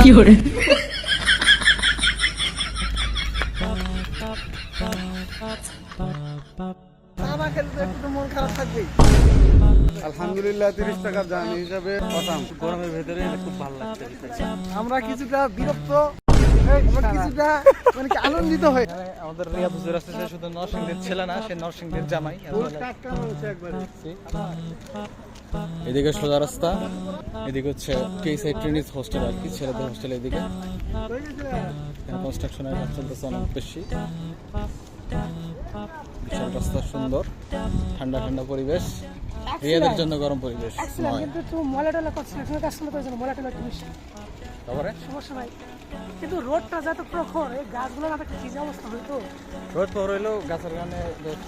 有人，চা না খেলে তো একটু তো মন খারাপ থাকবেই আলহামদুলিল্লাহ তিরিশ টাকার জানি হিসাবে গরমের ভেতরে খুব ভালো লাগছে আমরা কিছুটা বিরক্ত কিছুটা মানে কি আনন্দিত হয়ে আমাদের হুজুর শুধু নরসিংদীর ছেলে না সে নরসিংদীর জামাই। এদিকে সোজা রাস্তা। এদিকে হচ্ছে কে সাইড ট্রেনিস হোস্টেল আর কি, ছেলেদের হোস্টেল এদিকে। কনস্ট্রাকশনের কাজ চলতেছে অনেক বেশি। বিশাল রাস্তা, সুন্দর। ঠান্ডা ঠান্ডা পরিবেশ। রিয়াদের জন্য গরম পরিবেশ কিন্তু একটু ময়লাটলা কনস্ট্রাকশনের কাজ করলে তো একটু বেশি। তারপরে? সমস্যা নাই। কিন্তু রোডটা যত প্রখর এই গাছগুলো না কি যে অবস্থা হইতো রোদ পর হইলেও গাছের কারণে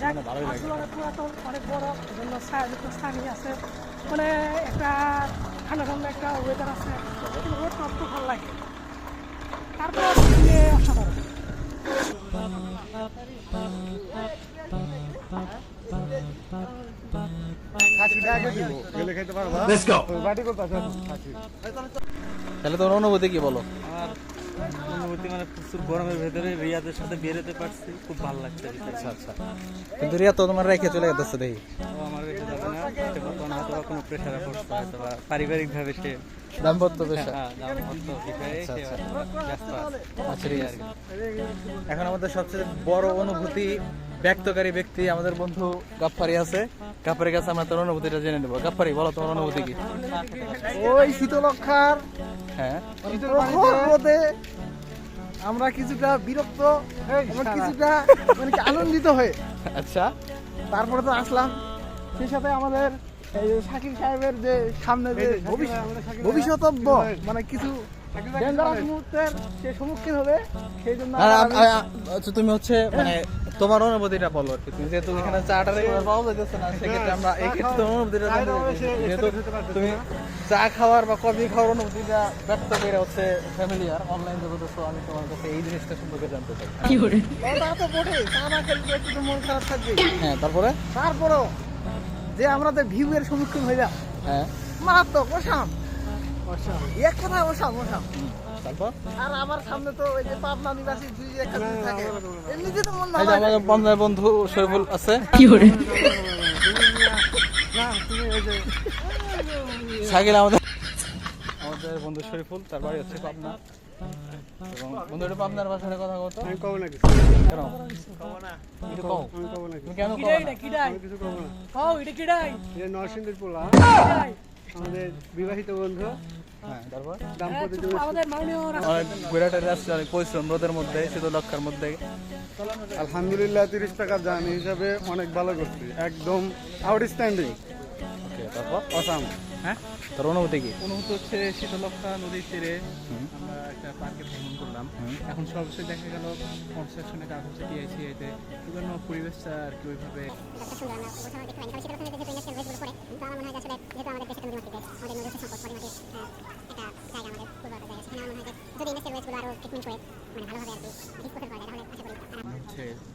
মানে ভালোই লাগে। গাছগুলো অনেক বড় জন্য স্থানীয় আছে। মানে একটা ঠান্ডা ঠান্ডা একটা ওয়েদার আছে। কিন্তু রোডটা ভালো লাগে তারপর অসাধারণ। তাহলে তোমার অনুভূতি কি বলো? অনুভূতি মানে প্রচুর গরমের ভেতরে রিয়াদের সাথে বেরোতে পারছি। খুব ভালো লাগছে আচ্ছা আচ্ছা। কিন্তু রিয়া তো তোমার রেখে চলে যেতেছে দেখি আমার কাছে যাবে না। সে বর্তমানে হয়তো বা কোনো প্রেশারে পড়ছে হয়তো বা পারিবারিকভাবে সে দাম্পত্য পেশা। হ্যাঁ, আচ্ছা, আচ্ছা। আচ্ছা এখন আমাদের সবচেয়ে বড় অনুভূতি ব্যক্তকারী ব্যক্তি আমাদের বন্ধু গাফফারি আছে। গাফফারির কাছে আমরা তোর অনুভূতিটা জেনে নেব। গাফফারি বলো তোমার অনুভূতি কি? ওই শীতলক্ষার হ্যাঁ। আমরা কিছুটা বিরক্ত কিছুটা মানে আনন্দিত হয়ে আচ্ছা। তারপরে তো আসলাম। সেই সাথে আমাদের এই যে শাকিল সাহেবের যে সামনে যে ভবিষ্যৎ ভবিষ্যতব্য মানে কিছু মুহূর্তের সে সম্মুখীন হবে সেই জন্য আচ্ছা তুমি হচ্ছে মানে তোমার অনুভূতিটা বলো আর কি। তুমি যেহেতু এখানে চাটা রেগুলার পাওয়া যাইতেছে না সেক্ষেত্রে আমরা এই ক্ষেত্রে তোমার অনুভূতিটা যেহেতু তুমি চা খাওয়ার বা কফি খাওয়ার অনুভূতিটা ব্যক্ত করে হচ্ছে ফ্যামিলি আর অনলাইন জগতে তো আমি তোমার কাছে এই জিনিসটা সম্পর্কে জানতে চাই। 有人，তা তো বটে চা না খেলে তো একটু মন খারাপ থাকবে হ্যাঁ তারপরে? তারপরেও যে আমরা যে ভিউ এর সম্মুখীন হইলাম হ্যাঁ। মারাত্মক অসাম। এক কথা অসাম অসাম তারপর? আর আমার সামনে তো ওই যে পাবনা নিবাসী দুই একটা থাকে। এমনিতে তো মন ভালো যে না। আমাদের বন্ধুর বন্ধু শরীফুল আছে। আমাদের আমাদের বন্ধু শরীফুল তার বাড়ি হচ্ছে পাবনা। এবং বন্ধু পাবনার ভাষায় কথা কত আমি কব না কিছু। কেন? একটু কও। আমি কব না তুমি কেন কও কিডাই না? না কিডাই? কিছু কব না। ও এটা কিডাই? যে নরসিংদীর পোলা। আমাদের বিবাহিত বন্ধু। হ্যাঁ হ্যাঁ, আলহামদুলিল্লাহ তিরিশ টাকা জানি হিসাবে অনেক ভালো করছি। একদম আউটস্ট্যান্ডিং ওকে তারপর? অসাম হ্যাঁ? তোর অনুভূতি কি? অনুভূতি হচ্ছে শীতলক্ষা নদীর তীরে আমরা একটা পার্কে ভ্রমণ করলাম। এখন সর্বশেষ দেখা গেল কনস্ট্রাকশনের কাজ হচ্ছে টিআইসিআইতে পরিবেশটা আর কি ওইভাবে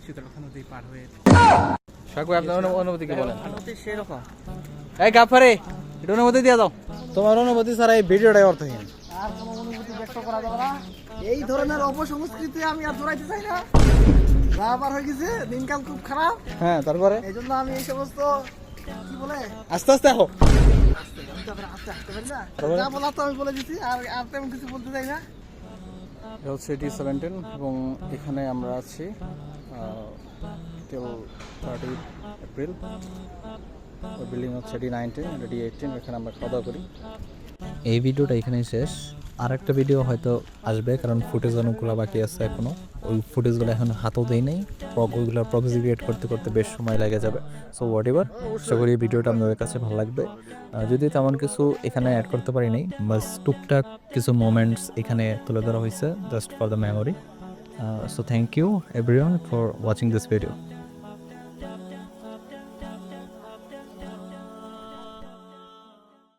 শীতলক্ষা নদী পার হয়ে সাকু আপনার অনুভূতি কি বলেন? সেরকম। এই গাফারে! এটা অনুভূতি দিয়ে দাও। তোমার অনুভূতি ছাড়া এই ভিডিওটাই অর্থহীন। আর কোনো ব্যক্ত করা যাবে না। এই ধরনের অপসংস্কৃতি আমি আর জড়াইতে চাই না। বারবার হয়ে গেছে দিনকাল খুব খারাপ। হ্যাঁ তারপরে? এই জন্য আমি এই সমস্ত কি বলে? আস্তে আস্তে আহো। আবার? যা বলা তো আমি বলে দিচ্ছি আর আর তেমন কিছু বলতে চাই না। এটা হচ্ছে ডি সেভেন্টিন এবং এখানে আমরা আছি টিল থার্টি এপ্রিল বিল্ডিং হচ্ছে ডি নাইনটিন ডি এইটিন এখানে আমরা খাওয়া করি। এই ভিডিওটা এখানেই শেষ। আর একটা ভিডিও হয়তো আসবে, কারণ ফুটেজ অনেকগুলো বাকি আছে এখনও। ওই ফুটেজগুলো এখন হাতও দেই নাই। ওইগুলো প্রক্সি ক্রিয়েট করতে করতে বেশ সময় লেগে যাবে। সো হোয়াট এভার আশা করি ভিডিওটা আপনাদের কাছে ভালো লাগবে। যদি তেমন কিছু এখানে অ্যাড করতে পারি নাই, বাস টুকটাক কিছু মোমেন্টস এখানে তুলে ধরা হয়েছে just for the memory so thank you everyone for watching this video